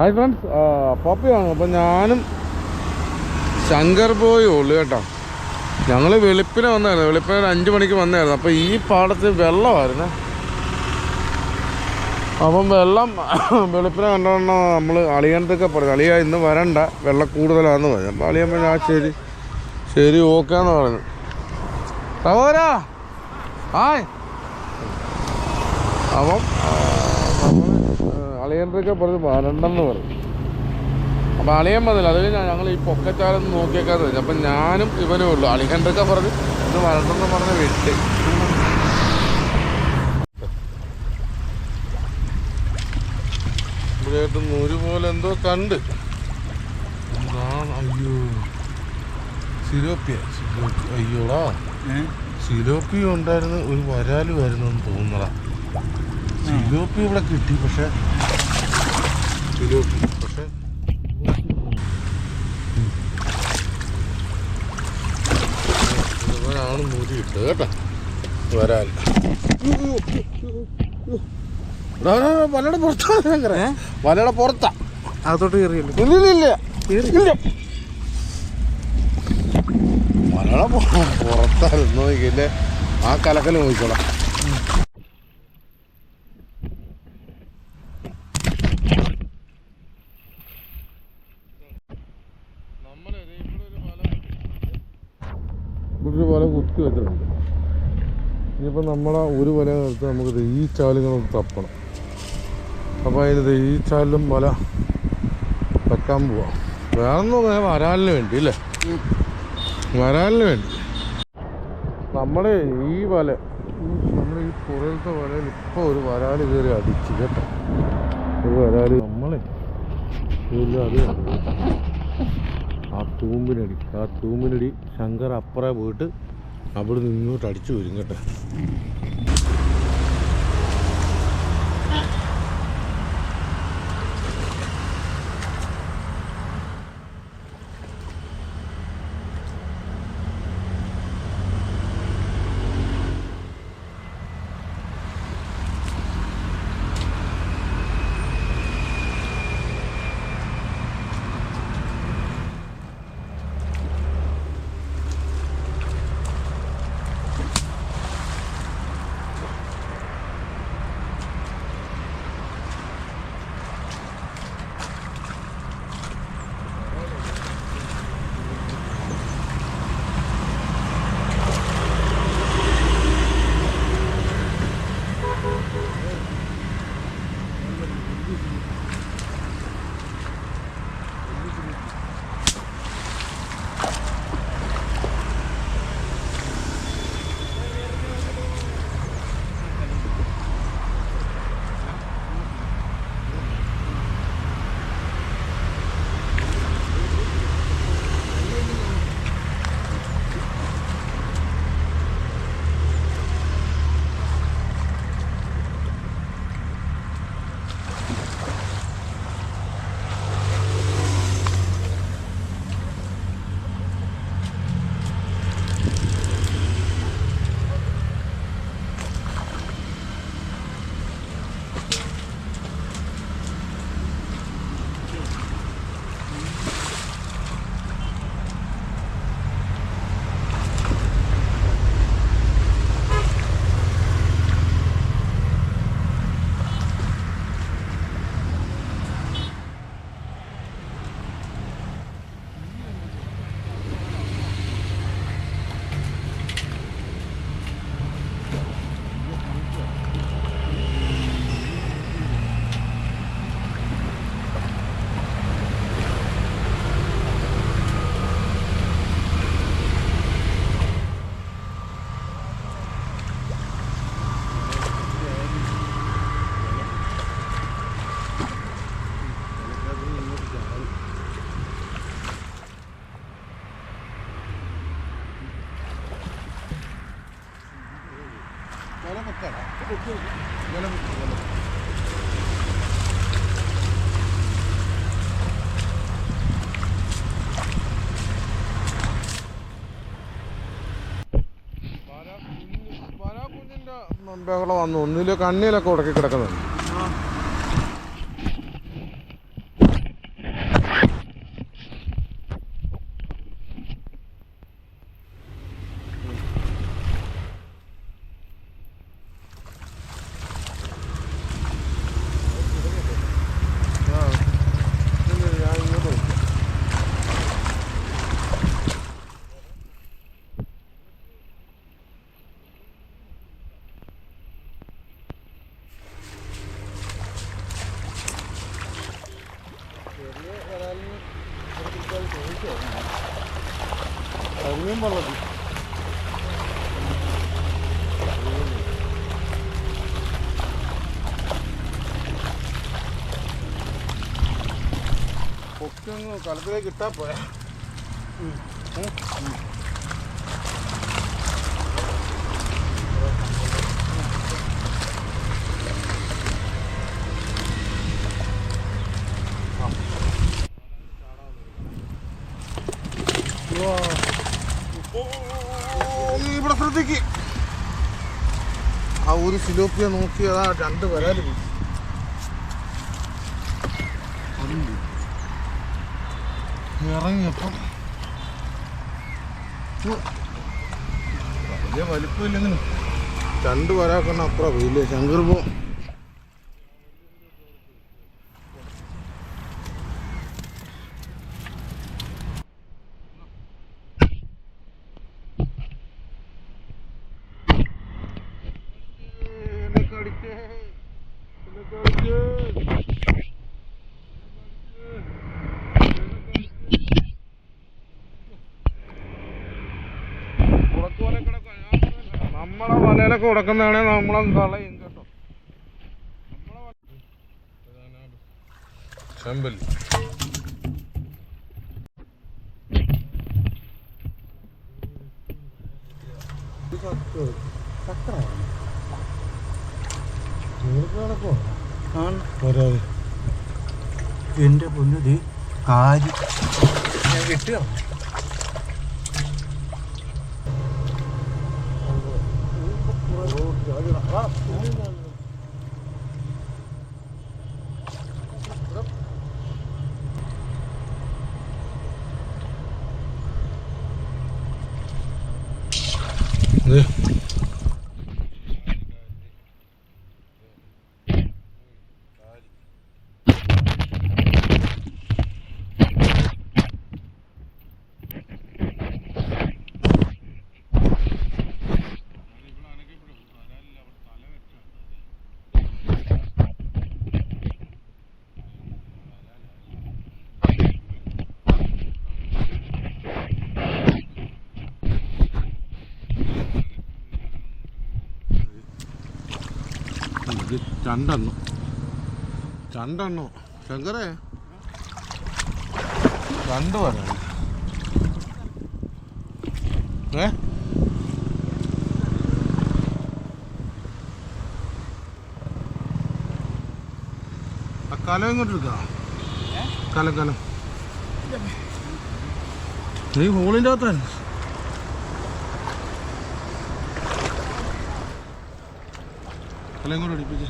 Hi friends പപ്പിയാണ് അപ്പം ഞാനും ശങ്കർ ബോയും ഉള്ളു കേട്ടോ. ഞങ്ങൾ വെളുപ്പിനെ വന്നായിരുന്നു. വെളുപ്പിനെ ഒരു അഞ്ച് മണിക്ക് വന്നായിരുന്നു. അപ്പോൾ ഈ പാടത്ത് വെള്ളമായിരുന്നു. അപ്പം വെള്ളം വെളുപ്പിനെ കണ്ടോണ്ട് നമ്മൾ അളിയനത്തൊക്കെ പറഞ്ഞു അളിയ ഇന്ന് വരണ്ട. വെള്ളം കൂടുതലാണെന്ന് പറഞ്ഞു. അപ്പോൾ അളിയൻ പറഞ്ഞു ആ ശരി ശരി ഓക്കാന്ന് പറഞ്ഞു. സഹോദരാ ഹായ് അപ്പം അളിയന്റെയൊക്കെ പറഞ്ഞ് വരണ്ടെന്ന് പറഞ്ഞു അപ്പം അളിയൻ വന്നില്ല. അതിൽ ഞങ്ങൾ ഈ പൊക്കച്ചാലൊന്ന് നോക്കിയേക്കാന്ന് വെച്ചു. അപ്പം ഞാനും ഇവനും ഉള്ളൂ. അളിയന്റെയൊക്കെ പറഞ്ഞ് ഇന്ന് വരണ്ടെന്ന് പറഞ്ഞ് വിട്ട്. ഇവിടെയായിട്ട് നൂര് പോലെ എന്തോ കണ്ട്. അയ്യോ. സിലോപ്പിയ. സിലോപ്പി. അയ്യോടാ. സിലോപ്പി ഉണ്ടായിരുന്നു ഒരു വരാൽ വരുന്നെന്ന് തോന്നണ സിലോപ്പി ഇവിടെ കിട്ടി പക്ഷെ സിലോപ്പി പക്ഷെ ഇവനാണ് മുരി ഇട്ടത് കേട്ടോ വരാൽ വലയുടെ ഭയങ്കര വലയുടെ പുറത്താ അകത്തോട്ട് കയറിയല്ലോ ഇല്ലില്ല ഇല്ല മലയുടെ പുറത്തായിരുന്നു നോക്കിയില്ലേ ആ കലക്കൽ നോക്കിക്കോളാം ഇവിടെ ഒരു വല കുത്തി വെച്ചിട്ടുണ്ട് ഇനിയിപ്പോൾ നമ്മളെ ഒരു വല നിർത്തി നമുക്ക് ഈ ചാലുകൾ തപ്പണം. അപ്പോൾ അതിൽ ഈ ചാലിലും വല വെക്കാൻ പോവാം. വേറൊന്നും വരാലിന് വേണ്ടി അല്ലേ? വരാലിന് വേണ്ടി. നമ്മുടെ ഈ വല നമ്മുടെ ഈ പുറയിലത്തെ വലയിൽ ഇപ്പോൾ ഒരു വരാൽ കയറി അടിച്ച് കേട്ടോ. ഒരു വരാൽ നമ്മളെ ആ തൂമ്പിനടി ആ തൂമ്പിനടി ശങ്കർ അപ്പുറേ പോയിട്ട് അവിടെ നിന്ന് അടിച്ചു വരും കേട്ടോ. ബഹളം വന്നു. ഒന്നിൽ കണ്ണിയിലൊക്കെ ഉടക്കി കിടക്കുന്നുണ്ട് പൊക്കങ്ങ് കലത്തിലേക്ക് ഇട്ടാ പോയാ ഇവിടെ ശ്രദ്ധിക്ക്. ആ ഒരു സിലോപ്പിയ നോക്കി അതാ രണ്ട് വരാൽ പോയി. അതുണ്ട്. ഉം. വലിയ വലിപ്പമില്ലെങ്കിലും രണ്ട് വരാക്കണ്ണ അപ്പുറം വലിയ ശങ്കർ പോ ഉടക്കുന്നതാണ് നമ്മളെ കളയും കേട്ടോ. ചെമ്പല്ലി എന്റെ പൊന്നുതി കാര്യം. ഞാൻ കിട്ടുക Yeah. രണ്ടെണ്ണം. രണ്ടെണ്ണോ. ശങ്കരേ? രണ്ട് വരാണ് ഏ? കലം ഇങ്ങോട്ട് എടുക്കാം. കലം കലം. നീ ഹോളിന്റെ അകത്താണ് കലം കൂടെ തിരിച്ചു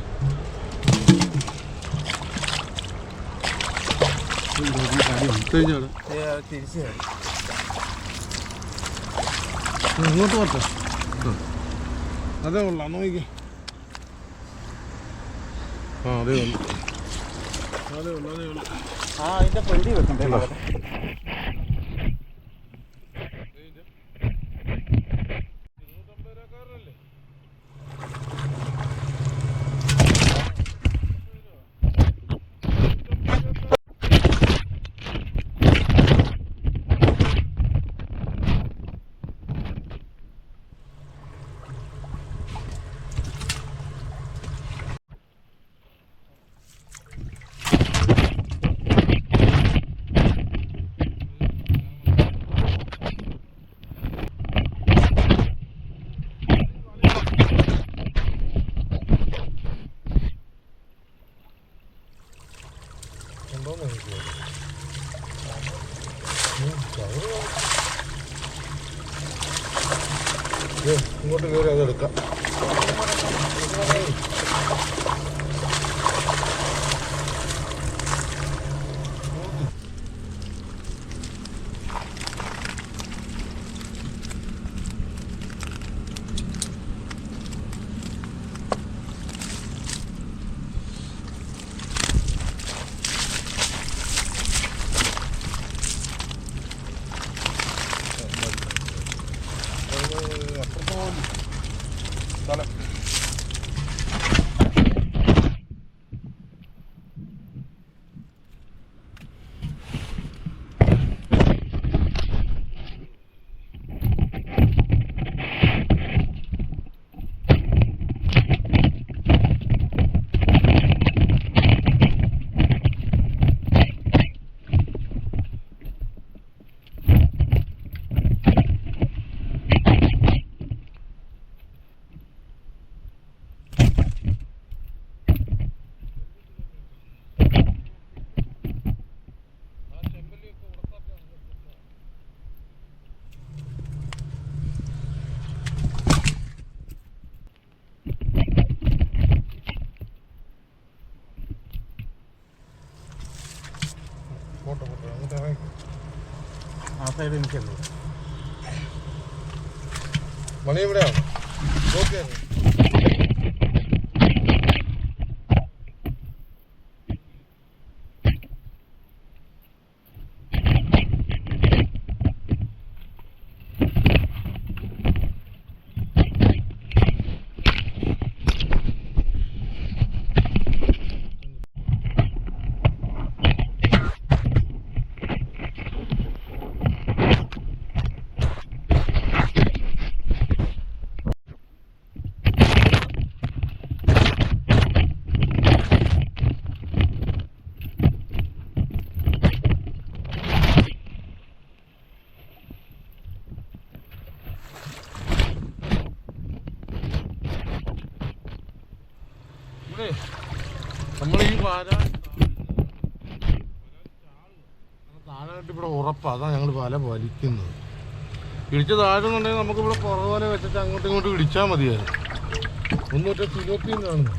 ഇങ്ങോട്ട് പോട്ടെ. അതേ ഉള്ളു. അന്ന് നോക്കി ആ അതേ ഉള്ളു. അതേ ഉള്ളു അതേ ഉള്ളു. ആ അതിന്റെ ഫ്രണ്ടി വെക്കണ്ടേ? സൈഡ് എനിക്കുള്ളൂ മണി ഇവിടെയാണ് നോക്കിയാണ് താഴായിട്ട് ഇവിടെ ഉറപ്പാണ് അതാണ് ഞങ്ങൾ വല വലിക്കുന്നത്. ഇടിച്ച് താഴെന്നുണ്ടെങ്കിൽ നമുക്ക് ഇവിടെ പുറകുവല വെച്ചിട്ട് അങ്ങോട്ടും ഇങ്ങോട്ടും ഇടിച്ചാൽ മതിയായിരുന്നു. ഒന്നും ഒറ്റ കാണുന്നു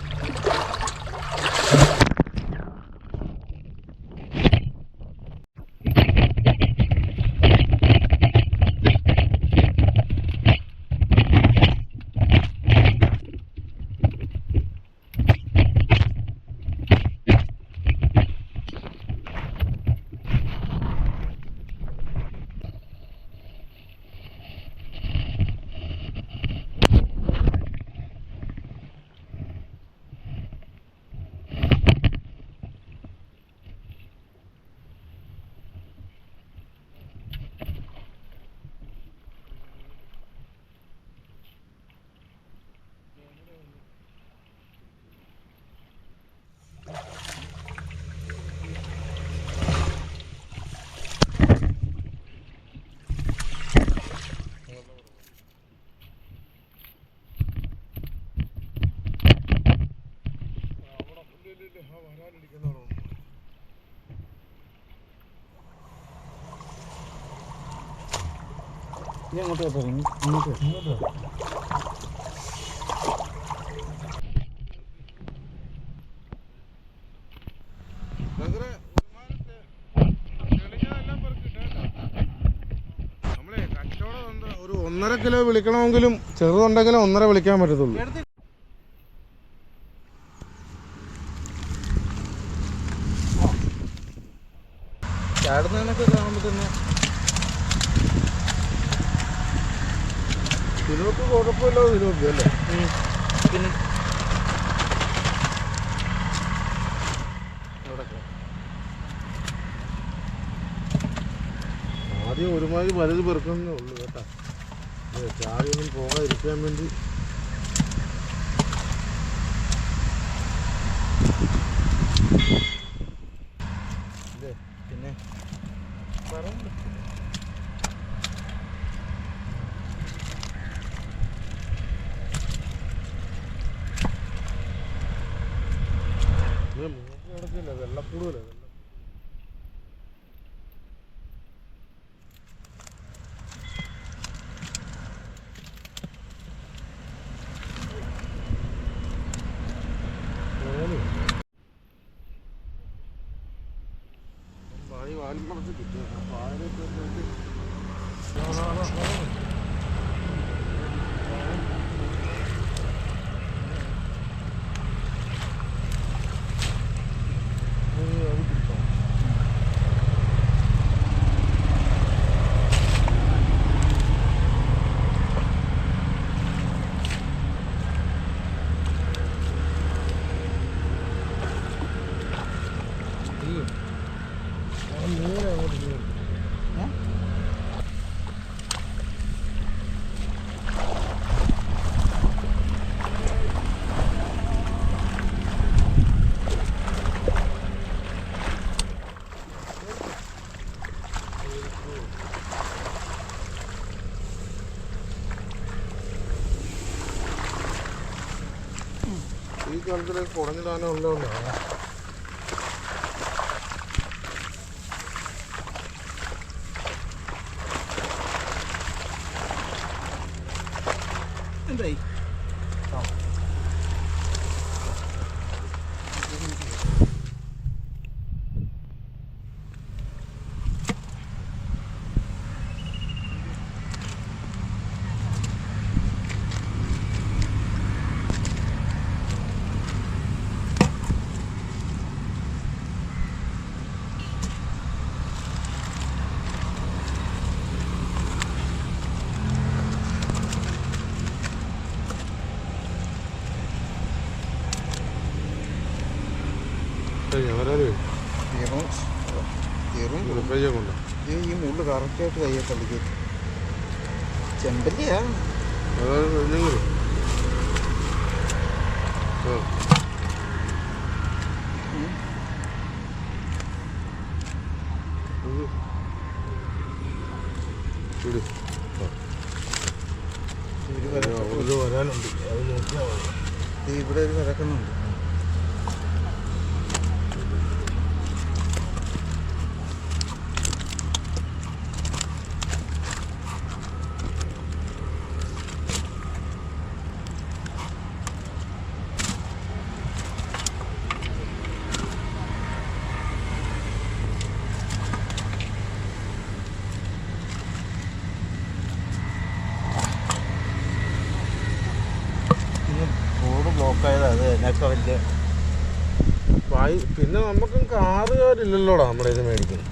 നീ അങ്ങോട്ട് ഇങ്ങോട്ട് ഒരു ഒന്നര കിലോ വിളിക്കണമെങ്കിലും ചെറുതുണ്ടെങ്കിലും ഒന്നര വിളിക്കാൻ പറ്റത്തുള്ളൂ. ചാടുന്നതിനൊക്കെ കാണുമ്പോൾ തന്നെ ഇതിനൊക്കെ കുഴപ്പമില്ലാതെ ഇതിനൊക്കെ അല്ലേ? പിന്നെ? ആദ്യം ഒരുമാതിരി വലുത് പെറുക്കുന്നേ ഉള്ളൂ കേട്ടാ. ചാടിയൊന്നും പോകാതിരിക്കാൻ വേണ്ടി ഇത് മൂക്ക് കിടക്കില്ല വെള്ളക്കൂടുതല്ലേ വെള്ളം ഓന്. ഈ കാലത്തിലേക്ക് കുടഞ്ഞിടാനുള്ളതാണ് മുള്ളു വയ്യ കയ്യെ തള്ളിക്ക് ചെമ്പല്ലിയാ? അതായത് നിങ്ങൾ ആ ഇത് ഇട്. ഒരു വരാനുണ്ട് ഇവിടെ ഒരു കിടക്കുന്നുണ്ട് എന്നൊക്കെ വലിയ വായി പിന്നെ നമുക്കും കാറുകാരില്ലല്ലോടാ നമ്മുടെ ഇത് മേടിക്കുന്നത്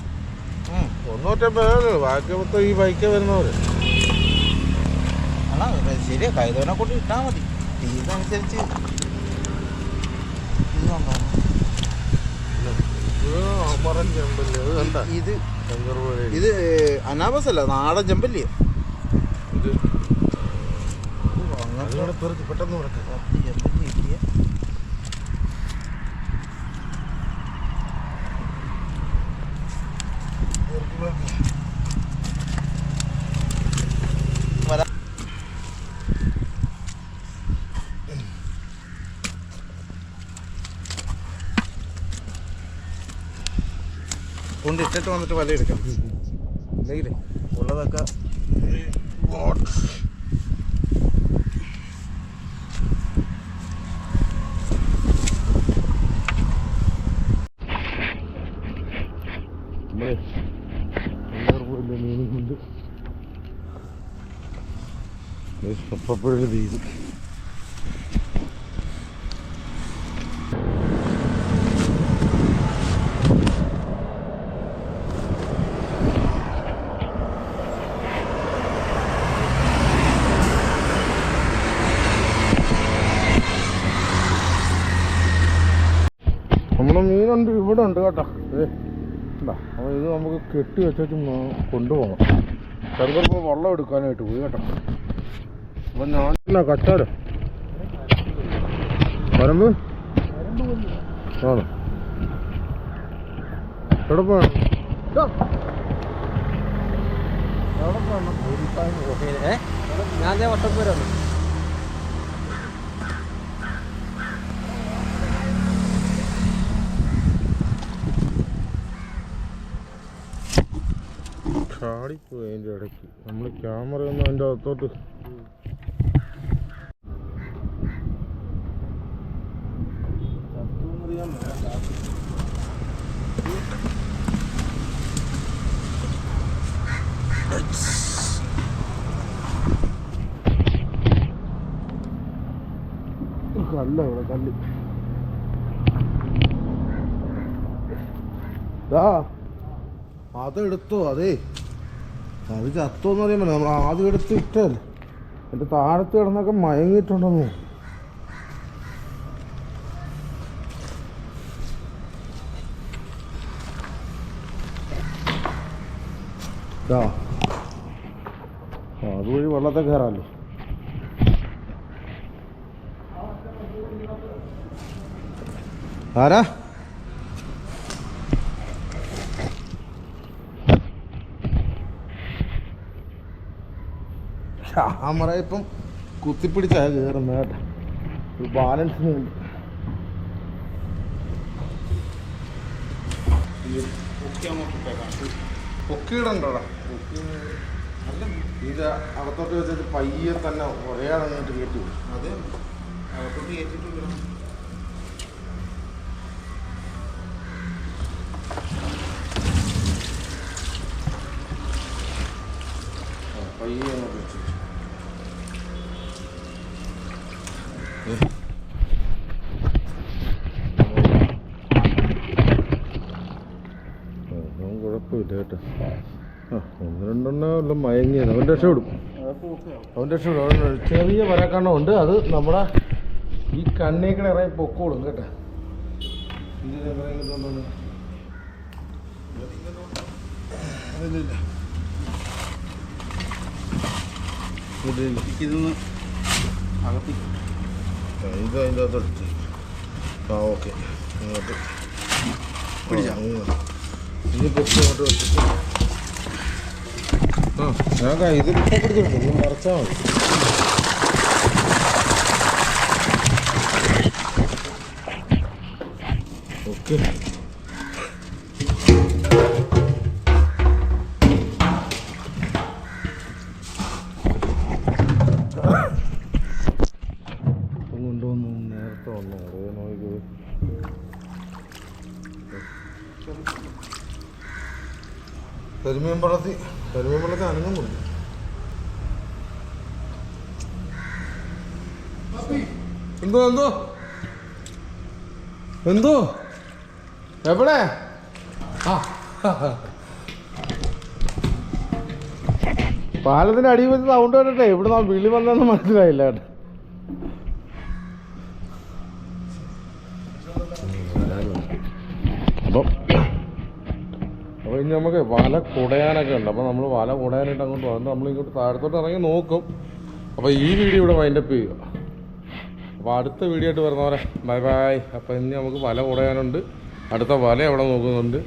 ഒന്നൂറ്റ പേരല്ലോ ബാക്കി മൊത്തം ഈ ബൈക്ക് വരുന്നവർ കൊണ്ട് ഇട്ടാൽ മതി. ഇതനുസരിച്ച് ഇത് ഇത് അനാബസ് അല്ല നാടൻ ചെമ്പല്ലേ ഇത് അതുകൂടെ പെറുക്കി പെട്ടെന്ന് കൊടുക്കുക പത്ത് ചെമ്പല്ലി കിട്ടിയ വരാ കൊണ്ടിട്ടിട്ട് വന്നിട്ട് വല എടുക്കാം ഇല്ലെങ്കിലേ ഉള്ളതൊക്കെ മീനും കൊണ്ട് അപ്പപ്പോഴൊരു തീരും നമ്മുടെ മീനുണ്ട് ഇവിടെ ഉണ്ട് കേട്ടോ. അപ്പോൾ ഇത് നമുക്ക് കെട്ടി വെച്ചു കൊണ്ടുപോകണം. ഇപ്പോൾ വെള്ളം എടുക്കാനായിട്ട് പോയി കേട്ടോ. അപ്പം ഞാൻ കച്ചാലോ വരമ്പ്? ആണോ എവിടെ പോകണം ഞാൻ വട്ടപ്പൂരാണ് ചാടിപ്പോയി അതിന്റെ ഇടയ്ക്ക്. നമ്മൾ ക്യാമറ ഒന്നും അതിന്റെ അകത്തോട്ട്. കല്ല കല്ല്. അതെടുത്തോ അതേ. അത് ചത്തോന്ന് പറയുമ്പോൾ നമ്മൾ ആദ്യം എടുത്ത് ഇട്ടല്ലേ എന്റെ താഴത്ത് കിടന്നൊക്കെ മയങ്ങിയിട്ടുണ്ടെന്ന്. അതുവഴി വെള്ളത്തെ കയറാമല്ലോ ആരാ? ക്യാമറ ഇപ്പം കുത്തിപ്പിടിച്ചാ കയറുന്നത് കേട്ടോ. ഒരു ബാലൻസിന് വേണ്ടി പൊക്കി ഇത് അകത്തോട്ട് വെച്ചിട്ട് പയ്യെ തന്നെ ഒരേ അടങ്ങിട്ട് കയറ്റി അതെ അത്. അകത്തോട്ട് കയറ്റിട്ട് കുഴപ്പമില്ല കേട്ടോ ആ ഒന്ന് രണ്ടെണ്ണം എല്ലാം മയങ്ങിയത്. അവൻ രക്ഷപ്പെടും. അവൻ രക്ഷപ്പെടും. അവൻ ചെറിയ വരക്കണ്ണം ഉണ്ട്. അത് നമ്മുടെ ഈ കണ്ണീക്കടെ ഇറങ്ങി പൊക്കോളും കേട്ടോ. ഇതൊന്ന് അകത്തി. ഇത് അതിന്റെ അകത്ത് എടുത്ത് ആ ഓക്കെ. പിടിച്ചോ? ഇനി കുറച്ച് ഇങ്ങോട്ട് വെച്ചിട്ട് ആ ഞാൻ ഇത് പിടിച്ചിട്ടുണ്ട് ഇത് മറച്ചാൽ കരിമീൻ പള്ളത്തി കരിമീൻ പള്ളത്തി അനങ്ങുന്നുണ്ട് എന്തോ എന്തോ? എന്തോ? എവിടെ? ആ പാലത്തിന്റെ അടിയിൽ വെച്ച് സൗണ്ട് കണ്ടിട്ടേ ഇവിടെ നാ വിളി വന്നെന്ന് മനസ്സിലായില്ല കേട്ടോ. അപ്പോൾ ഇനി നമുക്ക് വല കുടയാനൊക്കെ ഉണ്ട്. അപ്പോൾ നമ്മൾ വല കുടയാനായിട്ട് അങ്ങോട്ട് വന്നിട്ട് നമ്മൾ ഇങ്ങോട്ട് താഴത്തോട്ട് ഇറങ്ങി നോക്കും. അപ്പോൾ ഈ വീഡിയോ ഇവിടെ വൈൻഡപ്പ് ചെയ്യുക. അപ്പോൾ അടുത്ത വീഡിയോ ആയിട്ട് വരുന്നവരെ ബൈ ബൈ അപ്പോൾ ഇനി നമുക്ക് വല കുടയാനുണ്ട്. അടുത്ത വല അവിടെ നോക്കുന്നുണ്ട്.